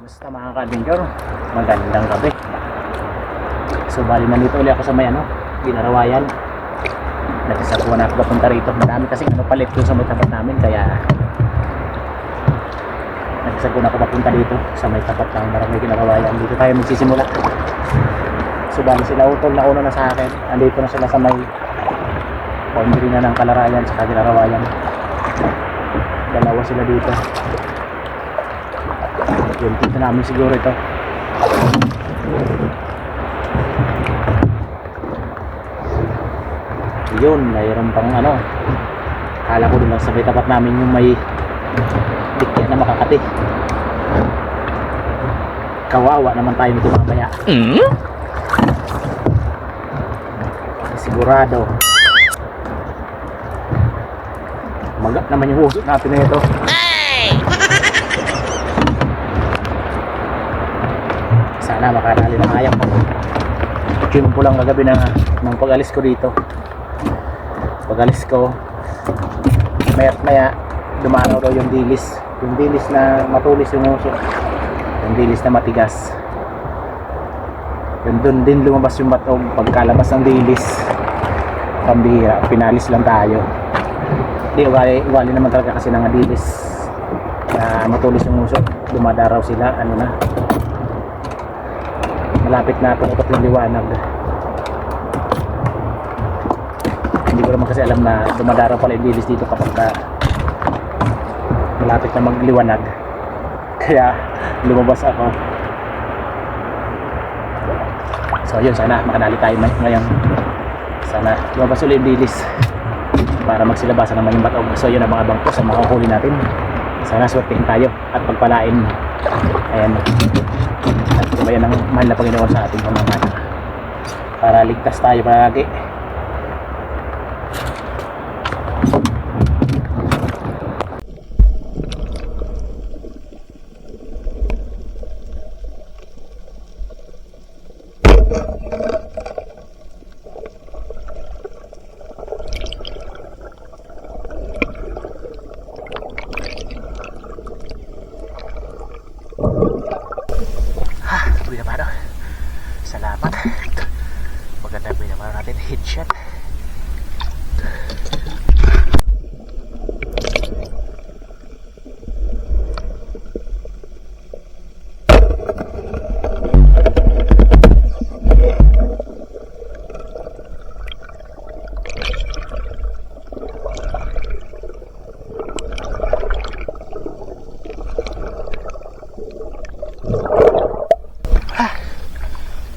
Kamusta mga ka-adventure? Magandang gabi. So bali nandito ulit ako sa may ano, Binarawayan. Nagsasakuha na ako papunta rito. Marami kasi ano palit doon sa may tapat namin kaya nagsasakuha na ako papunta dito sa may tapat ng Barangay Binarawayan. Dito tayo magsisimula. So bali sila utol na una na sa akin. Andito na sila sa may boundary na ng Kalarayan sa Binarawayan. Dalawa sila dito. Yun, dito namin siguro ito. Yun, mayroon pang ano. Kala ko din lang sa may tapat namin yung may dikya na makakati. Kawawa naman tayo nito mamaya. Sigurado. Magat naman yung uso natin na ito. Sana makadali ng ayaw ko. Yun po lang kagabi na ng pag-alis ko dito. Pag-alis ko, maya't maya, dumanaw daw yung dilis. Yung dilis na matulis yung uso. Yung dilis na matigas. Yun doon din lumabas yung matog pagkalabas ng dilis. Pambihira, pinalis lang tayo. Di, ugali, ugali naman talaga kasi ng dilis na matulis yung uso. Dumadaraw sila, ano na, malapit na pumutok yung liwanag. Hindi ko naman kasi alam na dumadaraw pala yung dilis dito kapag ka malapit na magliwanag. Kaya lumabas ako. So yun sana makanali tayo may- ngayon sana lumabas ulit yung dilis para magsilabasan naman yung batog so yun ang mga bangko sa mga huli natin. Sana swertihin tayo at pagpalain. Ayan tumayan ng mahal na Panginoon sa ating pamamahala. Para ligtas tayo palagi ha tuloy na paano salamat maganda po naman natin headshot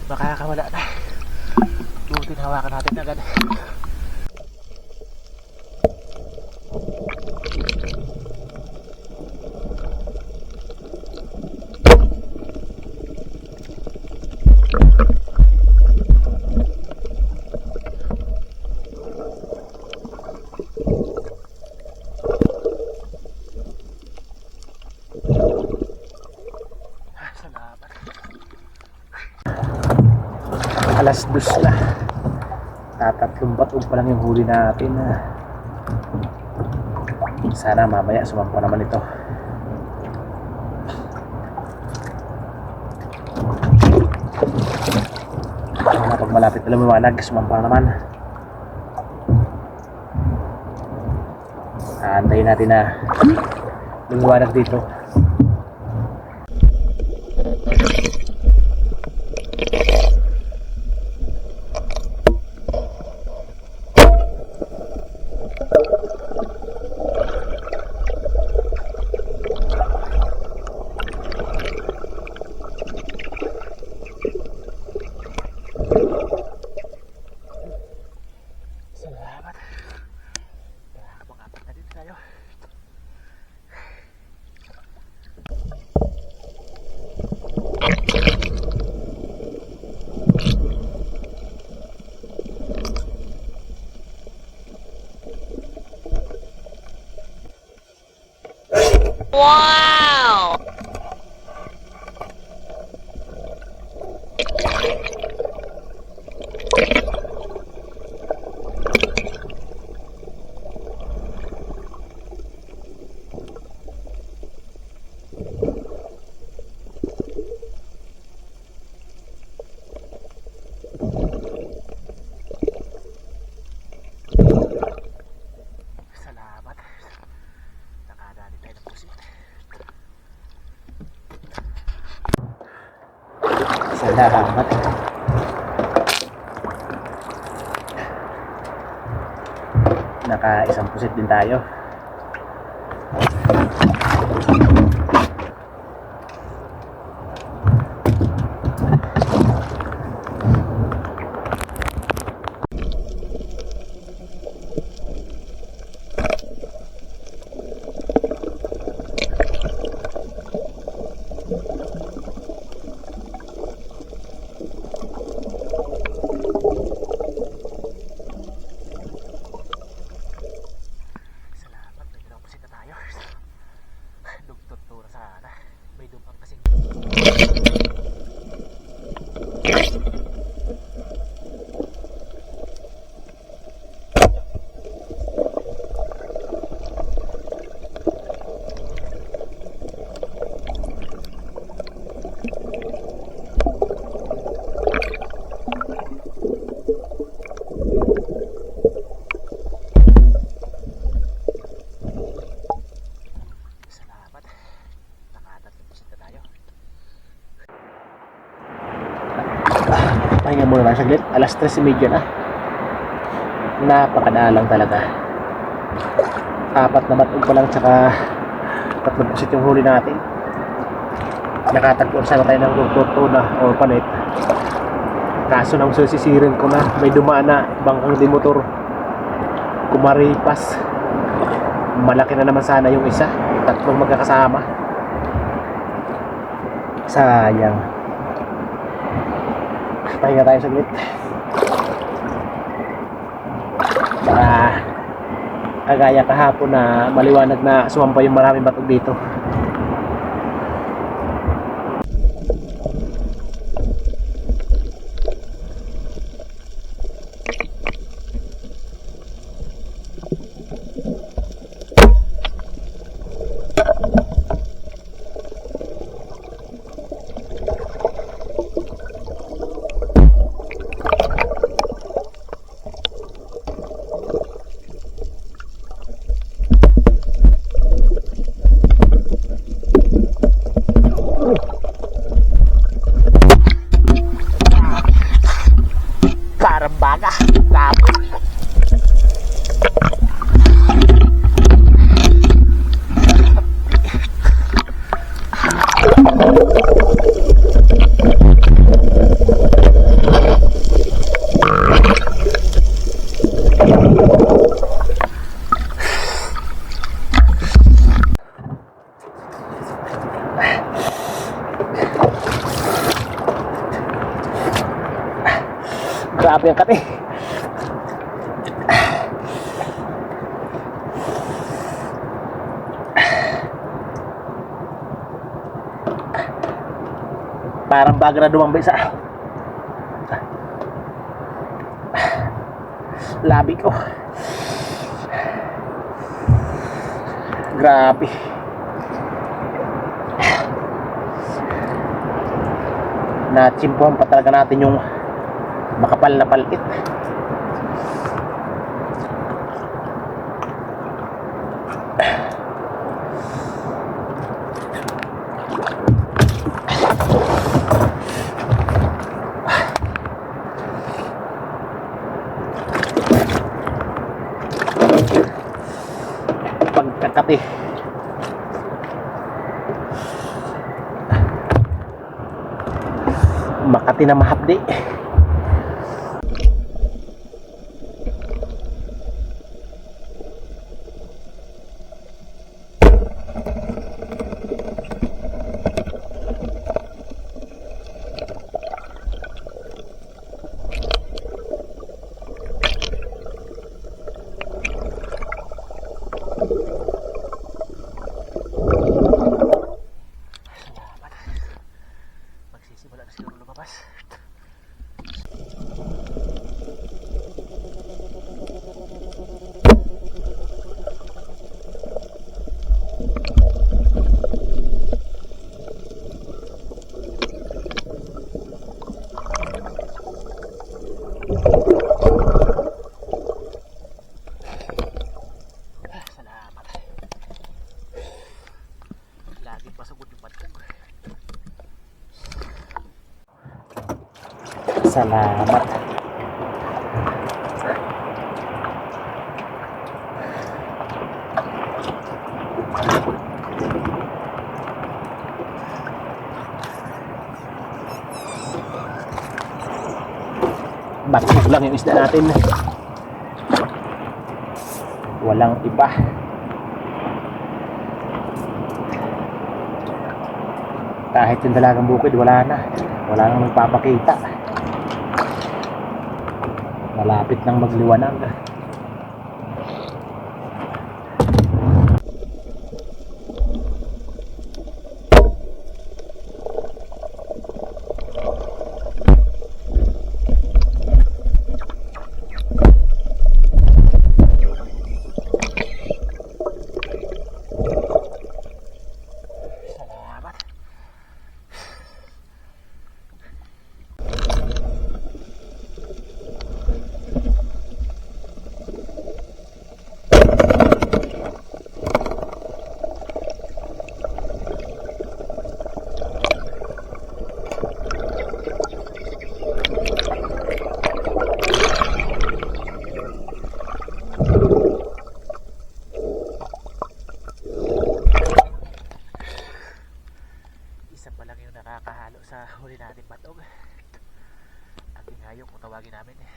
makakawala na buti hawakan natin agad Ah, salamat alas dos na tatatlong batog pa lang yung huli natin ah. sana mamaya sumampo naman ito sana pag malapit na lumiwanag sumampo na naman. Aantayin natin na lumiwanag dito Salamat. Nakakapag-apat na din tayo. Wow! Salamat. Naka isang pusit din tayo. Salamat, may dalawang pusit na tayo. Dugtod to na sana. May dumang kasing Salamat. Nakatatlong pusit na tayo. Pahinga muna lang saglit. Alas 3.30 na. Napakadalang talaga. Apat na batog pa lang tsaka tatlong pusit yung huli natin. Nakatagpuan sana tayo ng tuna o palit. Kaso nang susisirin ko na may dumaan na bangkang di motor. Kumaripas. Malaki na naman sana yung isa. Tatlong magkakasama. Sayang. Pahinga tayo saglit. Saka kagaya kahapon na maliwanag na sumampa yung maraming batog dito. Parang baga. Lapot. Grabe ang kati. Parang baga na dumambay sa labi ko. Grabe. Natsimpuhan pa talaga natin yung makapal na palit. Pagkakati. Makati na mahapdi. Salamat. Magsisimula na siguro lumabas. Salamat. Batik lang yung isda natin. Walang iba. Kahit yung dalagang bukid, wala na. Wala nang magpapakita. Malapit nang magliwanag. Salamat. Isa pa lang yung nakakahalo sa huli natin batog. Ating hayop kung tawagin namin eh.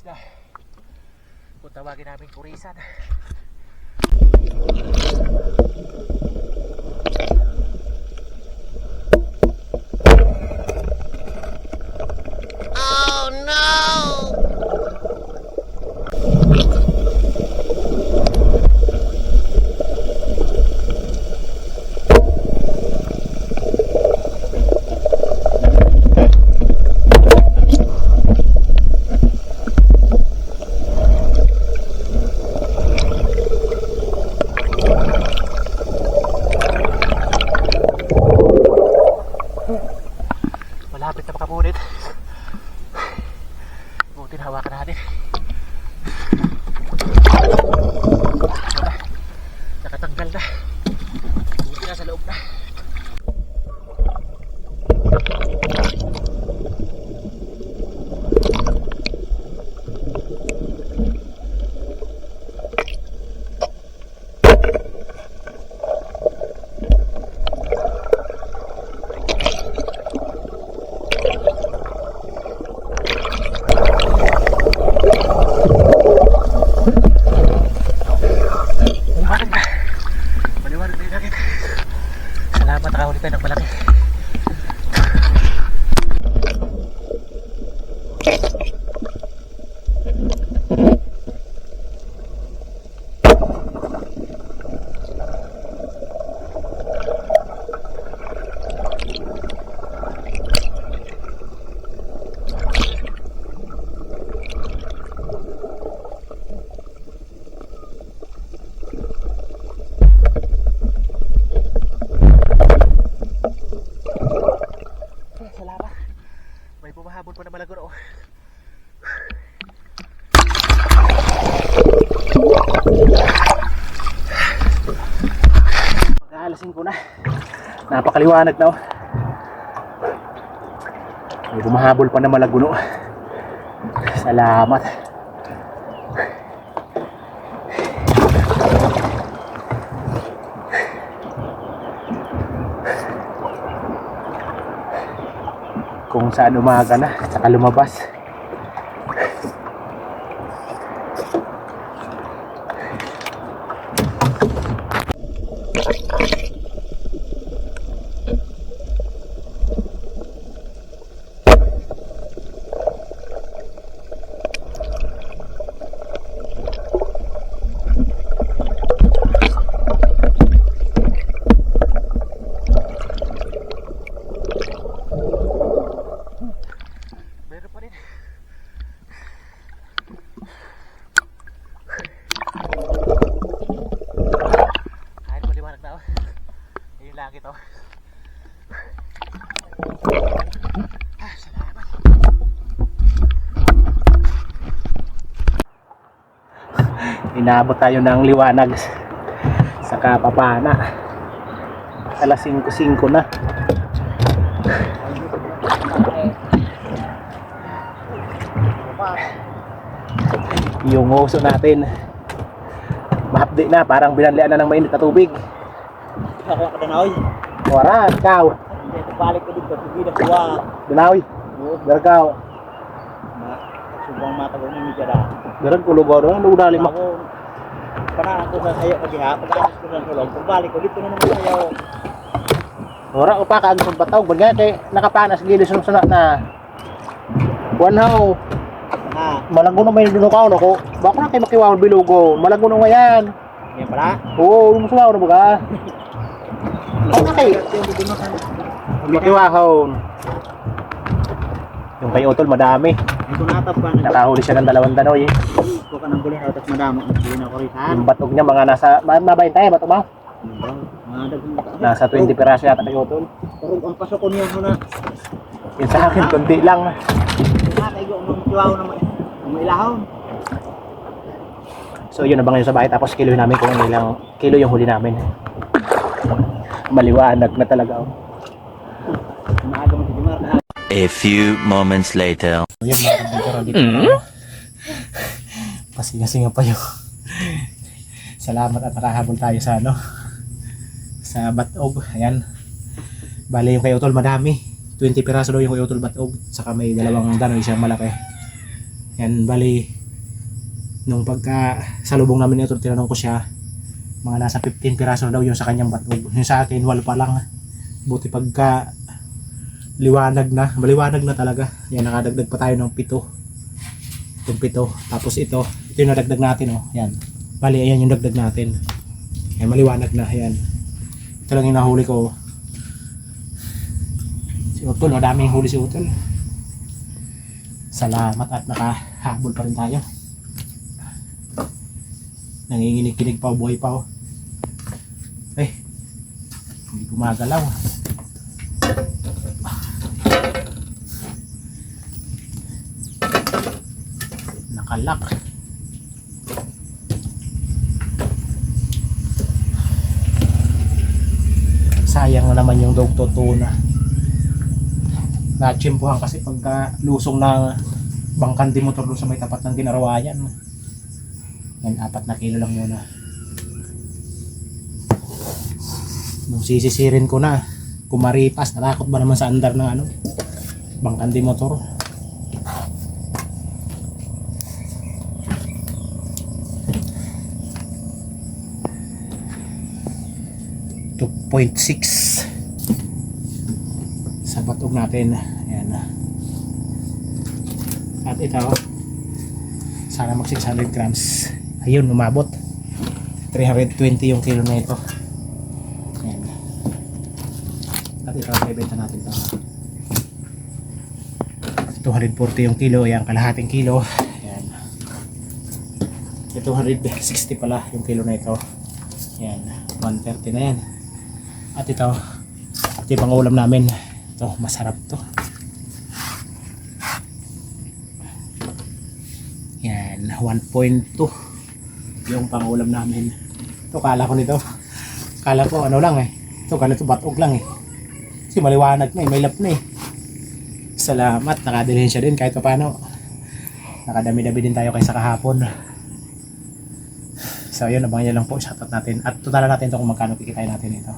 Na. Kung tawagin namin kurisan Napakaliwanag na oh. May bumahabol pa na malaguno. Salamat. Kung saan umaga na, saka lumabas. Meron pa rin. Kahit maliwanag na oh. Ayun lagi to. Ah, salamat. Inabot tayo ng liwanag sa Kapapana. Alas 5.05 na. yung uso natin mahapdi na parang binanlian na ng mainit na tubig Ako ka na oy. wala ikaw balik ko dito. Hindi na kuha. dinawi dargaw Subang mata ko ni Jada. darag kulugaw doon nudali mo Ako Panaan ko sa sayo pag ha. Pagkaalis ko ng sulong. Pagbalik ko dito na naman sayo. wala ko pa kaag sa bataw bagay kay nakapanas gili sunod sunod na one how Ha. malaguno may dinukaw no ko bako na kay makiwaw bilugo malaguno nga yan Yan pala. oo umusunaw na baga ano kay makiwaw yung kay utol madami Ito natap ka. nakahuli siya ng dalawang danoy Ko ka ng bulin. Tapos madamo. Nagbulin ako rin. Yung batog niya mga nasa, ma- mabay tayo, batog? Mga dagong Nasa 20 piraso yata kay Utol. Pero ang pasok ko niya muna. Yun sa akin, konti lang. Matay ko ang kiwaw naman. Ang ilahon. So yun abangan nyo sa bahay, tapos kilohin namin kung ilang kilo yung huli namin. Maliwanag na talaga. Oh. Maaga mo si Jumar. A few moments later. Yun, mga kabintero, dito mm Pasinga-singa pa yung Salamat at nakahabol tayo sa ano sa Batog. Ayan. Bali yung kay Utol madami. 20 piraso daw yung kay Utol Batog. Saka may dalawang danoy siyang malaki. Yan, bali nung pagka salubong namin ni Utol, tinanong ko siya mga nasa 15 piraso daw yung sa kanyang Batog. Yung sa akin, walo pa lang. Buti pagka liwanag na, maliwanag na talaga. Yan, nakadagdag pa tayo ng pito. Itong pito. Tapos ito, ito yung nadagdag natin, oh. Yan. Bali, ayan yung dagdag natin. Yan, maliwanag na, yan. Ito lang yung nahuli ko. Si Utol, madami yung huli si Utol. Salamat at nakahabol pa rin tayo. Nanginginig-kinig pa, buhay pa, oh. Eh, hindi gumagalaw. Nakalak. Sayang na naman yung dog tuna na-chimpuhan kasi pagka lusong ng bangkan di motor doon sa may tapat ng ginarawayan. Yan apat na kilo lang muna nung sisisirin ko na kumaripas natakot ba naman sa andar ng ano bangkan di motor 2.6 sa batog natin. Ayan. At ito sana mag 600 grams. Ayun umabot. 320 yung kilo na ito. Ayan. At ito ibenta natin to 240 yung kilo. Ayan kalahating kilo. Ayan. 260 pala yung kilo na ito. Yan, 130 na yan. At ito, ito yung pang ulam namin. Ito, masarap to. Yan, 1.2 yung pangulam namin. Ito, kala ko nito. Kala ko ano lang eh. Ito, ganito batog lang eh. Kasi maliwanag na eh, may lap na eh. Salamat, nakadilhin siya din kahit pa paano. Nakadami-dami din tayo kaysa kahapon. So yun, abangan nyo lang po, shoutout natin. At tutala natin ito kung magkano kikitay natin ito.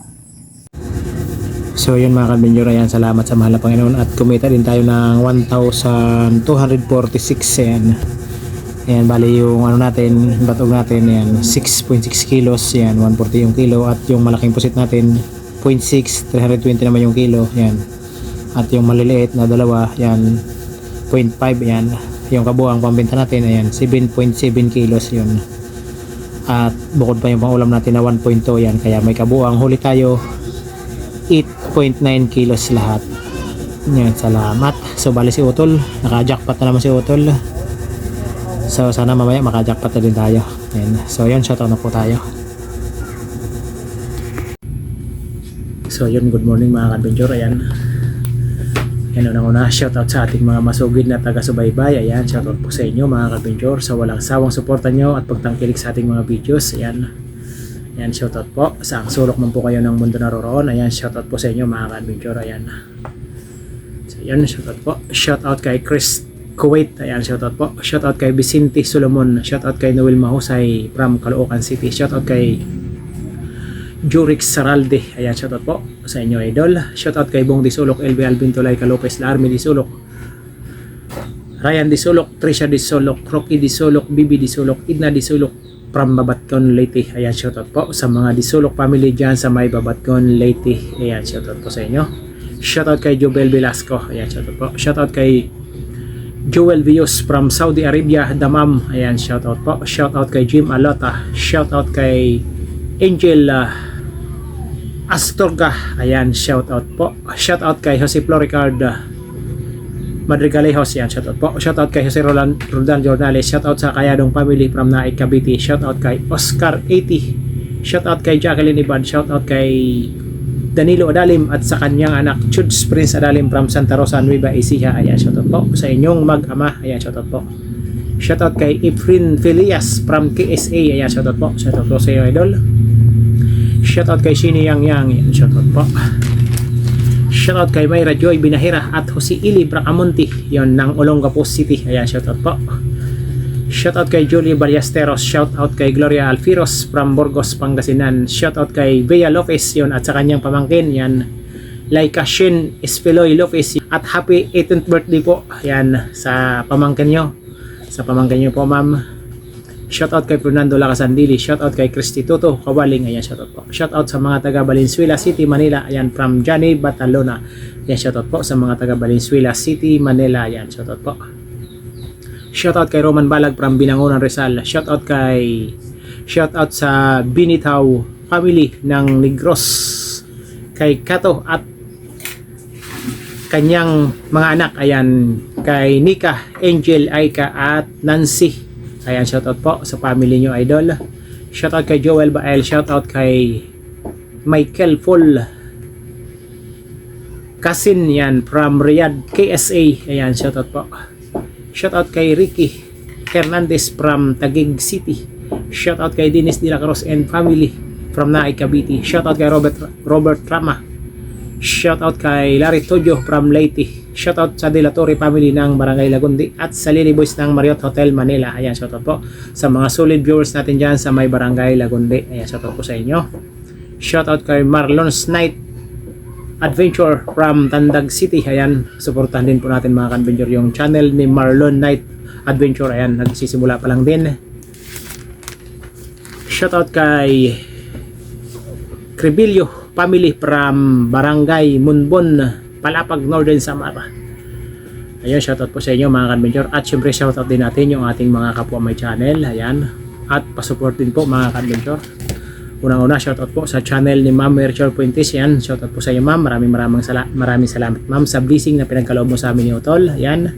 So yun mga kabinyor, ayan, salamat sa mahal na Panginoon at kumita din tayo ng 1,246 ayan. Ayan, bali yung ano natin, batog natin, ayan, 6.6 kilos, ayan, 140 yung kilo at yung malaking pusit natin, 0.6, 320 naman yung kilo, ayan. At yung maliliit na dalawa, ayan, 0.5, ayan. Yung kabuang pambenta natin, ayan, 7.7 kilos yun. At bukod pa yung pangulam natin na 1.2, ayan, kaya may kabuang huli tayo, 8.9 kilos lahat. Yan, salamat. So, bali si Utol. Naka-jackpot na naman si Utol. So, sana mamaya maka-jackpot na din tayo. Yan. So, yun. Shoutout na po tayo. So, yun. Good morning mga ka-adventure. Ayan. Yan unang-una. Shoutout sa ating mga masugid na taga-subaybay. Ayan. Shoutout po sa inyo mga ka-adventure. Sa walang sawang suporta nyo at pagtangkilik sa ating mga videos. Ayan. Ayan, shoutout po. Sa sulok man po kayo ng mundo naroroon. Ayan, shoutout po sa inyo mga ka-adventure. Ayan. So, ayan, shoutout po. Shoutout kay Chris Kuwait. Ayan, shoutout po. Shoutout kay Vicente Solomon. Shoutout kay Noel Mahusay from Caloocan City. Shoutout kay Jurix Saralde. Ayan, shoutout po sa inyo, idol. Shoutout kay Bong Disulok, LB Alvin Tulay, Calopez, Larmy Disulok, Ryan Disulok, Trisha Disulok, Rocky Disulok, Bibi Disulok, Idna Disulok, from Babatkon, Leyte. Ayan, shoutout po sa mga Disulok family dyan sa may Babatkon, Leyte. Ayan, shoutout po sa inyo. Shoutout kay Jobel Velasco. Ayan, shoutout po. Shoutout kay Joel Vios from Saudi Arabia, Damam. Ayan, shoutout po. Shoutout kay Jim Alota. Shoutout kay Angel uh, Astorga. Ayan, shoutout po. Shoutout kay Jose Floricard uh, Madrigalejos. Yan, shoutout po. Shoutout kay Jose Roland, Roldan Jornales. Shoutout sa Kayadong family from Naik Cavite. Shoutout kay Oscar 80. Shoutout kay Jacqueline Ibad. Shoutout kay Danilo Adalim at sa kanyang anak Chuds Prince Adalim from Santa Rosa, Nueva Ecija. Ayan, shoutout po sa inyong mag-ama. Ayan, shoutout po. Shoutout kay Efrin Filias from KSA. Ayan, shoutout po. Shoutout po sa iyo, idol. Shoutout kay Shini Yang Yang. Ayan, shoutout po. Shoutout kay Mayra Joy Binahira at Jose Ili Bracamonte. Yon ng Olongapo City. Ayan, shoutout po. Shoutout kay Julie Ballesteros. Shoutout kay Gloria Alfiros from Burgos, Pangasinan. Shoutout kay Bea Lopez yon at sa kanyang pamangkin. Yan. Laika Shin Espeloy Lopez. At happy 18th birthday po. Yan sa pamangkin nyo. Sa pamangkin nyo po, ma'am. Shoutout kay Fernando Lacasandili. Shoutout kay Christy Toto Kawaling. Ayan, shoutout po. Shoutout sa mga taga Valenzuela City, Manila. Ayan, from Johnny Batalona. Ayan, shoutout po sa mga taga Valenzuela City, Manila. Ayan, shoutout po. Shoutout kay Roman Balag from Binangonan Rizal. Shoutout kay Shoutout sa Binitaw family ng Negros. Kay Kato at kanyang mga anak. Ayan, kay Nika, Angel, Aika at Nancy. Ayan, shoutout po sa family nyo, idol. Shoutout kay Joel Bael. Shoutout kay Michael Full. Kasin yan from Riyadh, KSA. Ayan, shoutout po. Shoutout kay Ricky Hernandez from Taguig City. Shoutout kay Dennis De La Cruz and family from Naik Cavite. Shoutout kay Robert Robert Rama. Shoutout kay Larry Tojo from Leyte. Shoutout sa De family ng Barangay Lagundi at sa Lily Boys ng Marriott Hotel Manila. Ayan, shoutout po sa mga solid viewers natin dyan sa may Barangay Lagundi. Ayan, shoutout po sa inyo. Shoutout kay Marlon's Night Adventure from Tandag City. Ayan, suportahan din po natin mga ka-adventure yung channel ni Marlon Night Adventure. Ayan, nagsisimula pa lang din. Shoutout kay Crebilio family from Barangay Munbon, Palapag, Northern Samara. Ayun, shoutout po sa inyo mga ka-adventure. At syempre shoutout din natin yung ating mga kapwa may channel. Ayan. At pasupport din po mga ka-adventure. Unang-una, shoutout po sa channel ni Ma'am Merchel Puentes. Yan, shoutout po sa iyo Ma'am. Maraming maraming, sala maraming salamat Ma'am sa blessing na pinagkaloob mo sa amin ni Utol. Yan.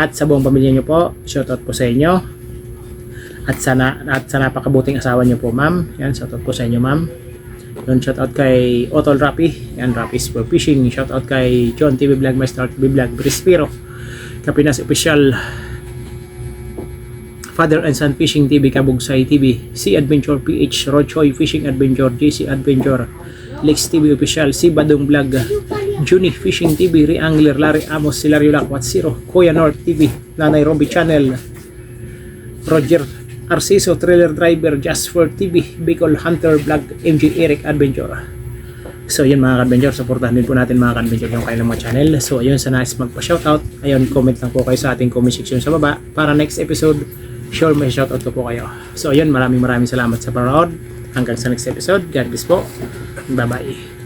At sa buong pamilya niyo po, shoutout po sa inyo. At sana at sa napakabuting asawa niyo po Ma'am. Yan, shoutout po sa inyo Ma'am. Yun, shoutout kay Otol Rapi. Yan, Rapi's for Fishing. Shoutout kay John TV Vlog, Master TV Vlog, Brispiro. Kapinas Official Father and Son Fishing TV, Kabugsay TV, Sea Adventure PH, Rochoy Fishing Adventure, JC Adventure, Lex TV Official, Si Badong Vlog, Juni Fishing TV, Reangler, Larry Amos, Silario Lakwat Zero, Kuya North TV, Nanay Robbie Channel, Roger Arciso, Trailer Driver, Just for TV, Bicol Hunter Vlog, MJ Eric Adventure. So yun mga ka-adventure, supportahan din po natin mga ka-adventure yung kailang mga channel. So ayun, sa nice magpa-shoutout, ayun, comment lang po kayo sa ating comment section sa baba para next episode, sure may shoutout ko po kayo. So ayun, maraming maraming salamat sa panonood. Hanggang sa next episode, God bless po. Bye-bye.